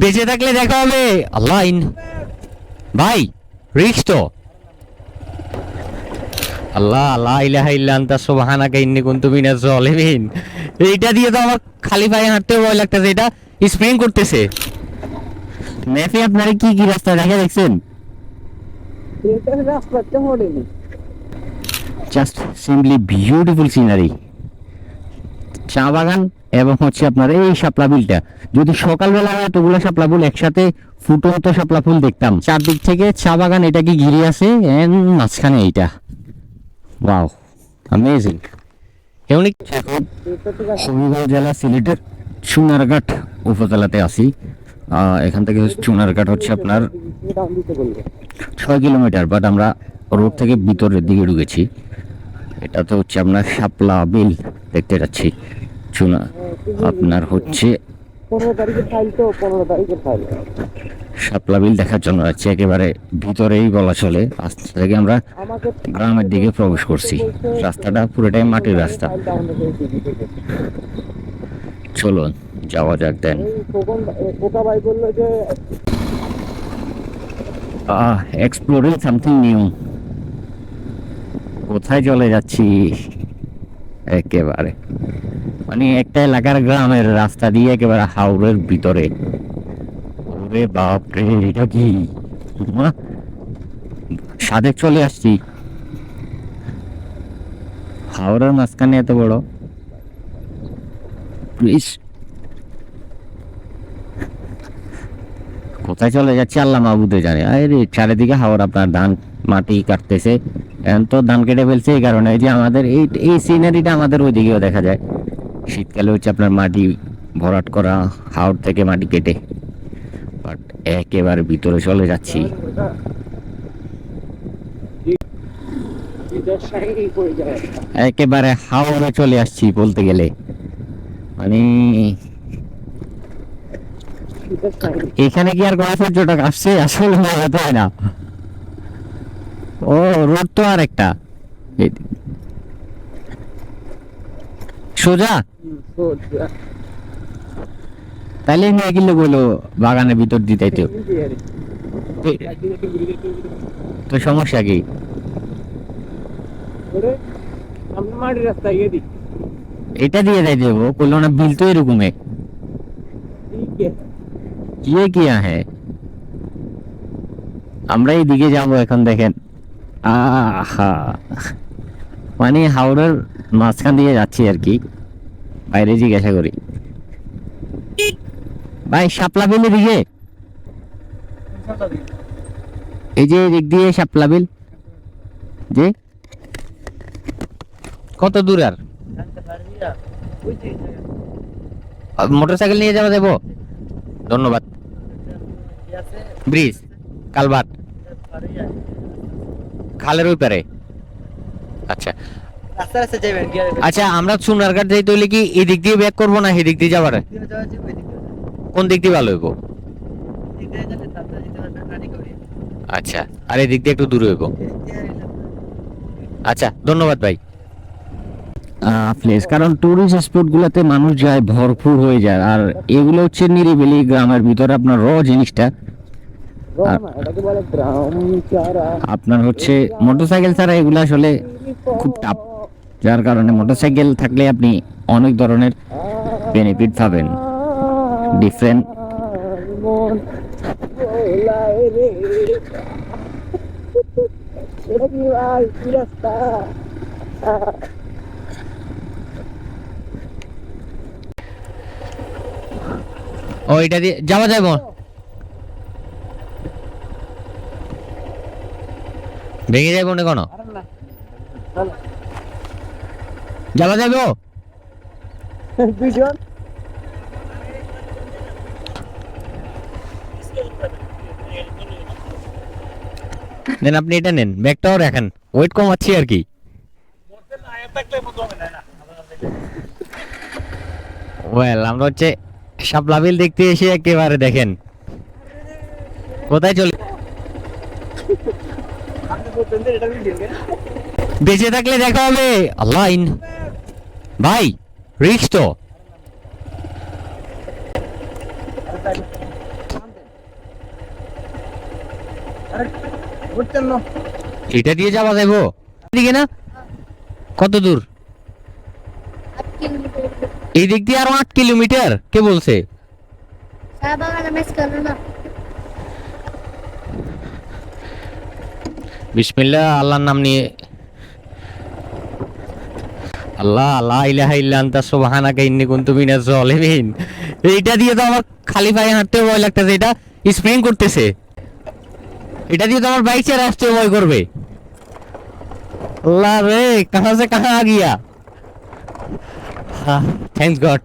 বেঁচে থাকলে দেখা হবে। আল্লাহ ভাই রিক্স তো। আল্লাহ আল্লাহ ইলাহা ইল্লা আনতা সুবহানাকা ইন্নী কুনতু মিনাজ জালিমিন এইটা দিয়ে তো আমার খালি পায়ে হাঁটতে ভয় লাগতেছে, এটা স্প্রিং করতেছে। ম্যাপে আপনারা কি কি রাস্তা দেখা দেখছেন? জাস্ট সিম্পলি বিউটিফুল সিনারি চা বাগান। এবং হচ্ছে আপনার এই শাপলা বিলটা। যদি সকালবেলা হয়, এতগুলো শাপলা ফুল একসাথে ফুটন্ত শাপলা ফুল দেখতাম। চারদিক থেকে চা বাগান এটাকে ঘিরে আছে? মাঝখানে এইটা। ওয়াও অ্যামেজিং এখন হবিগঞ্জ জেলা সিলেটের চুনারঘাট উপজেলাতে আছি। এখান থেকে চুনারঘাট হচ্ছে আপনার ছয় কিলোমিটার বাট আমরা রোড থেকে ভিতরের দিকে ঢুকেছি। এটা তো হচ্ছে আপনার শাপলা বিল দেখতে যাচ্ছি। চুনা আপনার হচ্ছে শাপলা বিল দেখার জন্য যাচ্ছি একেবারে ভিতরেই বলা চলে। আস্তে থেকে আমরা গ্রামের দিকে প্রবেশ করছি। রাস্তাটা পুরোটাই মাটির রাস্তা। চলুন যাওয়া যাক দেন। এক্সপ্লোরিং সামথিং নিউ কোথায় চলে যাচ্ছি? একেবারে। মানে একটা এলাকার গ্রামের রাস্তা দিয়ে একেবারে হাওড়ের ভিতরে। ওরে বাপ রে এটা কি? সাদেক চলে আসছি। হাওড়ার মাঝখানে এত বড়? প্লিজ। কোথায় চলে যাচ্ছে আল্লাহ মাহবুদে জানে। আরে চারিদিকে হাওয়ার আপনার ধান মাটি কাটতেছে। তো ধান কেটে ফেলছে এই কারণে। যে আমাদের, এই এই সিনারিটা আমাদের ওইদিকেও দেখা যায়। শীতকালে হচ্ছে আপনার মাটি ভরাট করা হাওড় থেকে মাটি কেটে। বাট একেবারে ভিতরে চলে যাচ্ছি। একেবারে হাওড়ে চলে আসছি বলতে গেলে। মানে এখানে কি আর কোনো পর্যটক আসছে আসলে হয় না। ও রোড তো আর একটা সোজা তাইলে নিয়ে গেলে বলো বাগানের ভিতর দিতে তো তো সমস্যা কি সামনে মাটির রাস্তা ইয়ে দিক এটা দিয়ে দেয় দেবো বললো না বিল তো এরকমে ये किया है আমরা এইদিকে যাবো এখন দেখেন আহা মানে হাওড়ার মাঝখান দিয়ে যাচ্ছি আর কি। বাইরে জিজ্ঞাসা করি ভাই, শাপলা বিল দিকে এই যে এদিক দিয়ে শাপলা বিল। যে? কত দূর আর? মোটর সাইকেল নিয়ে যাওয়া দেবো ধন্যবাদ। ব্রিজ কালভার্ট খালের ওই পারে। আচ্ছা। আচ্ছা আমরা সোনারঘাট যাইতে হলে কি এই দিক দিয়ে ব্যাক করব না এই দিক দিয়ে যাবার? কোন দিক দিয়ে ভালো হইব? আচ্ছা আর এই দিক দিয়ে একটু দূরে হইব। আচ্ছা ধন্যবাদ ভাই। প্লেস কারণ টুরিস্ট স্পটগুলোতে মানুষ যায় ভরপুর হয়ে যায় আর এগুলো হচ্ছে নিরিবিলি গ্রামের ভিতরে আপনার র জিনিসটা। আপনার হচ্ছে মোটরসাইকেল ছাড়া এগুলো আসলে খুব টাফ যার কারণে মোটরসাইকেল থাকলে আপনি অনেক ধরনের বেনিফিট পাবেন। ডিফারেন্ট এটা দিয়ে যাওয়া যাবে ভেঙে যাবে না কোনো? যাওয়া যাবে দুজন দেন আপনি এটা নেন ব্যাগটাও রাখেন ওয়েট কমাচ্ছি আর কি। ওয়েল আমরা হচ্ছে শাপলাবিল দেখতে এসে একেবারে দেখেন। কোথায় চলে বেঁচে থাকলে দেখা হবে। আল্লাহ ভাই, রিক্স তো। এটা দিয়ে যাওয়া যাইব। দিকে না, কত দূর? এই দিক দিয়ে আরও আট কিলোমিটার, কে বলছে? বিসমিল্লা আল্লাহর নাম নিয়ে আল্লাহ আল্লাহ ইলাহা ইল্লা আনতা সুবহানাকা ইন্নী কুনতু মিনাজ জালিমিন। এইটা দিয়ে তো আমার খালি পায়ে হাঁটতে ভয় লাগতেছে, এটা স্প্রিং করতেছে। এটা দিয়ে তো আমার বাইক চালা আসতে ভয় করবে। আল্লাহ রে কাহা সে কাহা আ গিয়া থ্যাঙ্কস গড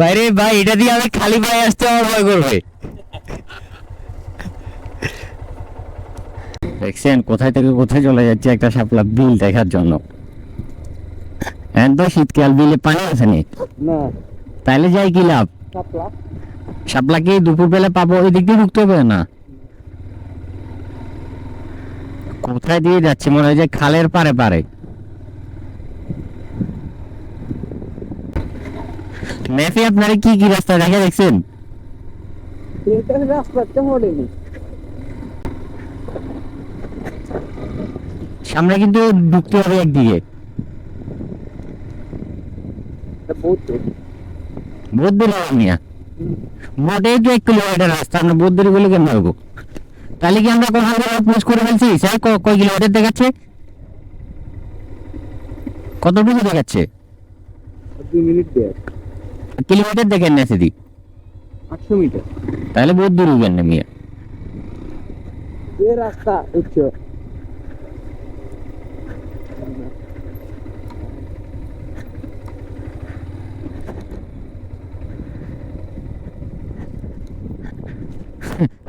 বাইরে, ভাই, এটা দিয়ে আমি খালি পায়ে আসতে আমার ভয় করবে। দেখছেন, কোথায় থেকে কোথায় চলে যাচ্ছে একটা সাপলা বিল দেখার জন্য। একদম শীতকাল বিলে পানি আছে নি? তাইলে যাই কি লাভ? সাপলা কি দুপুর বেলা পাবো? ওই দিক দিয়ে ঢুকতে হবে না? কোথায় দিয়ে যাচ্ছে? মনে হয় যে খালের পারে পারে। ম্যাপে আপনারা কি কি রাস্তা দেখে দেখছেন? সামনে কিন্তু ঢুকতে হবে একদিকে। বহুত বহুত দূর মোটে তো এক কিলোমিটার রাস্তা আমরা দূরে বলে কেন হব তাহলে কি আমরা কোথাও পোস্ট করে ফেলছি? স্যার কয় কিলোমিটার দেখাচ্ছে? কতটুকু দেখাচ্ছে? কিলোমিটার দেখেন না সেদি আটশো মিটার। তাহলে বহুত দূর হবেন না মিয়া। রাস্তা উচ্চ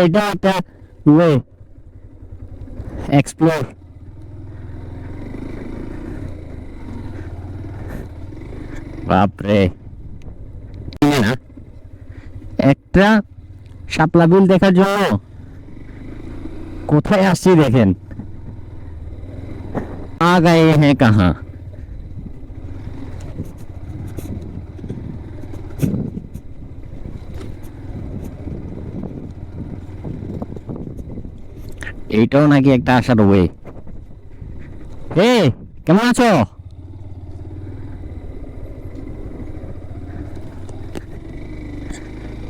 এটা একটা ওয়ে এক্সপ্লোর বাপরে। না। একটা শাপলা বিল দেখার জন্য। কোথায় আসছি দেখেন। আ গায়ে হ্যাঁ কাহা। এইটাও নাকি একটা আসার ওয়ে। হে কেমন আছো?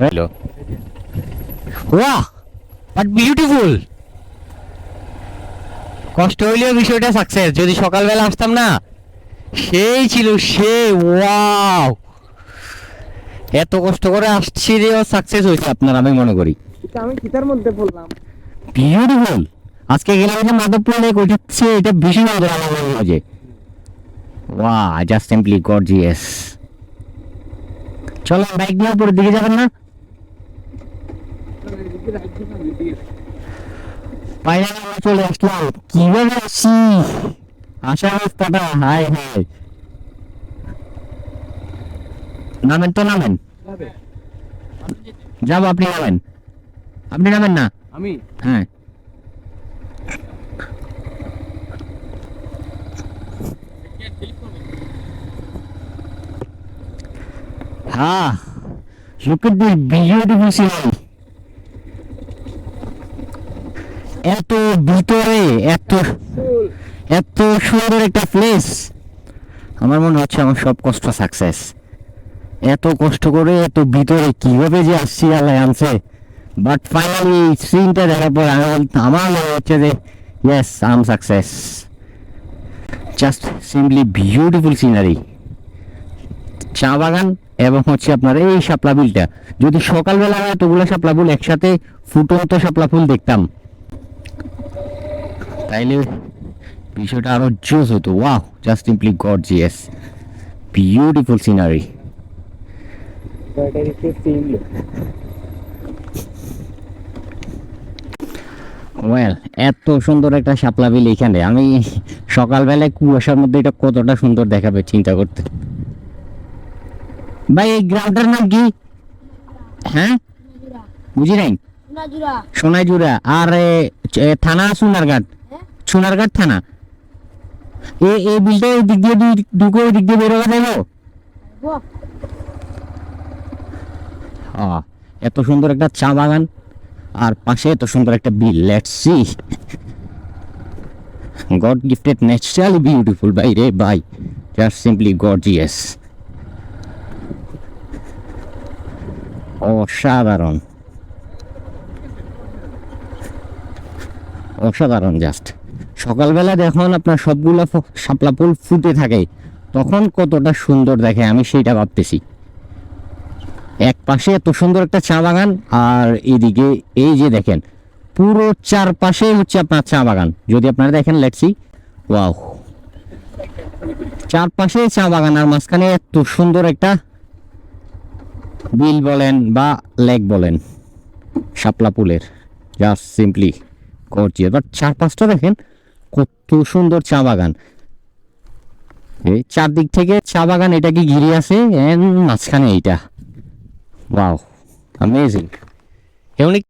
হ্যালো ওয়াহ বাট বিউটিফুল কষ্ট হইলেও বিষয়টা সাকসেস যদি সকালবেলা আসতাম না সেই ছিল সে ওয়াও এত কষ্ট করে আসছি যে সাকসেস হয়েছে আপনার আমি মনে করি। আমি কিতার মধ্যে বললাম বিউটিফুল আজকে গেলাম যে মাধবপুর লেক ওইটা হচ্ছে এটা ভীষণ যে ওয়া জাস্ট সিম্পলি গর্জিয়াস চলো বাইক নিয়ে উপরের দিকে যাবেন না? পাইলে আমরা চলে আসলাম। কীভাবে আসছি আসা রাস্তাটা হাই হাই। নামেন তো নামেন। যাব আপনি নামেন। আপনি নামেন না? আমি। হ্যাঁ। হ্যাঁ look at this beautiful এত ভিতরে, এত এত সুন্দর একটা প্লেস আমার মনে হচ্ছে আমার সব কষ্ট সাকসেস এত কষ্ট করে, এত ভিতরে কীভাবে যে আসছি, আল্লাহ আনছে বাট ফাইনালি সিনটা দেখার পর আমি আমার মনে হচ্ছে যে yes I am success just simply beautiful scenery চা বাগান এবং হচ্ছে আপনার এই শাপলা বিলটা যদি সকালবেলা হয় এতগুলো শাপলা ফুল একসাথে ফুটন্ত শাপলা ফুল দেখতাম। তাইলে বিষয়টা আরও জোস হতো। Wow just simply gorgeous beautiful scenery well এত সুন্দর একটা শাপলা বিল এখানে। আমি সকালবেলায় কুয়াশার মধ্যে এটা কতটা সুন্দর দেখাবে চিন্তা করতে। ভাই এই গ্রামটার নাম কি? হ্যাঁ? বুঝি নাই নাজুরা সোনাইজুড়া। আর থানা সোনারঘাট? হ্যাঁ। সোনারঘাট থানা? এ এই বিলটা এই দিক দিয়ে ঢুকে ওই দিক দিয়ে বেরোবে বাহ আহ, এত সুন্দর একটা চা বাগান। আর পাশে এত সুন্দর একটা বিল let's see god gifted naturally beautiful by রে বাই জাস্ট সিম্পলি গর্জিয়াস অসাধারণ। অসাধারণ জাস্ট সকালবেলা যখন আপনার সবগুলো শাপলা ফুল ফুটে থাকে, তখন কতটা সুন্দর দেখে, আমি সেইটা ভাবতেছি। এক পাশে এত সুন্দর একটা চা বাগান আর এদিকে এই যে দেখেন, পুরো চারপাশে হচ্ছে আপনার চা বাগান। যদি আপনারা দেখেন লেটসি ওয়াও চারপাশে চা বাগান আর মাঝখানে এত সুন্দর একটা বিল বলেন বা লেক বলেন, শাপলা পুলের জাস্ট সিম্পলি করছি এবার চারপাশটা দেখেন, কত সুন্দর চা বাগান। এই চারদিক থেকে চা বাগান এটাকে ঘিরে আছে? মাঝখানে এইটা। ওয়াও অ্যামেজিং এমনি